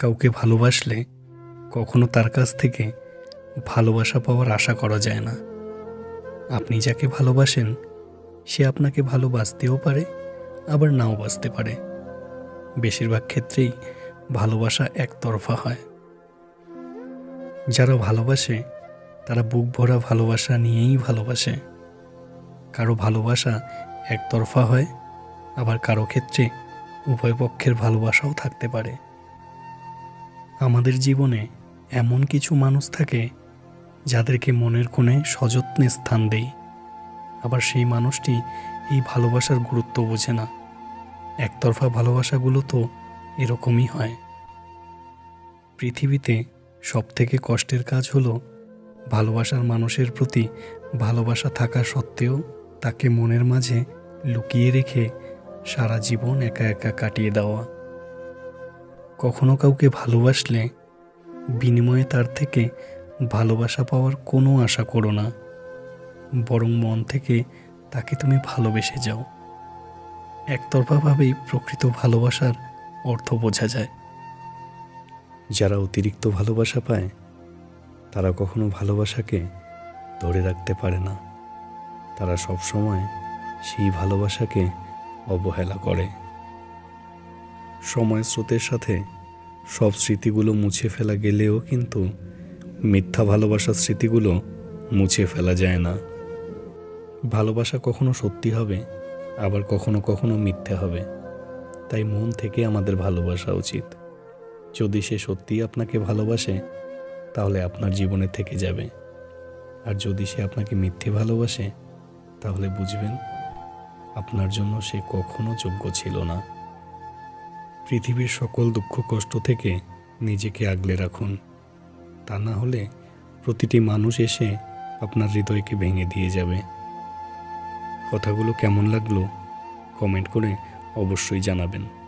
কাউকে ভালোবাসলে কখনো তার কাছ থেকে ভালোবাসা পাওয়ার আশা করা যায় না। আপনি যাকে ভালোবাসেন, সে আপনাকে ভালোবাসতেও পারে, আবার নাও বাসতে পারে। বেশিরভাগ ক্ষেত্রেই ভালোবাসা একতরফা হয়। যারা ভালোবাসে, তারা বুক ভরা ভালোবাসা নিয়েই ভালোবাসে। কারও ভালোবাসা একতরফা হয়, আবার কারও ক্ষেত্রে উভয় পক্ষের ভালোবাসাও থাকতে পারে। আমাদের জীবনে এমন কিছু মানুষ থাকে যাদেরকে মনের কোণে সযত্নে স্থান দেই। আবার সেই মানুষটি এই ভালোবাসার গুরুত্ব বোঝে না। একতরফা ভালোবাসাগুলো তো এরকমই হয়। পৃথিবীতে সবথেকে কষ্টের কাজ হলো ভালোবাসার মানুষের প্রতি ভালোবাসা থাকা সত্ত্বেও তাকে মনের মাঝে লুকিয়ে রেখে সারা জীবন একা একা কাটিয়ে দেওয়া। কখনো কাউকে ভালোবাসলে বিনিময়ে তার থেকে ভালোবাসা পাওয়ার কোনো আশা করো না। বরং মন থেকে তাকে তুমি ভালোবেসে যাও। একতরফাভাবেই প্রকৃত ভালোবাসার অর্থ বোঝা যায়। যারা অতিরিক্ত ভালোবাসা পায়, তারা কখনো ভালোবাসাকে ধরে রাখতে পারে না। তারা সবসময় সেই ভালোবাসাকে অবহেলা করে। সময় স্রোতের সাথে সব স্মৃতিগুলো মুছে ফেলা গেলেও কিন্তু মিথ্যা ভালোবাসার স্মৃতিগুলো মুছে ফেলা যায় না। ভালোবাসা কখনো সত্যি হবে, আবার কখনো কখনো মিথ্যে হবে। তাই মন থেকে আমাদের ভালোবাসা উচিত। যদি সে সত্যিই আপনাকে ভালোবাসে, তাহলে আপনার জীবনে থেকে যাবে। আর যদি সে আপনাকে মিথ্যে ভালোবাসে, তাহলে বুঝবেন, আপনার জন্য সে কখনো যোগ্য ছিল না। পৃথিবীর সকল দুঃখ কষ্ট থেকে নিজেকে আগলে রাখুন। তা না হলে প্রতিটি মানুষ এসে আপনার হৃদয়কে ভেঙে দিয়ে যাবে। কথাগুলো কেমন লাগল কমেন্ট করে অবশ্যই জানাবেন।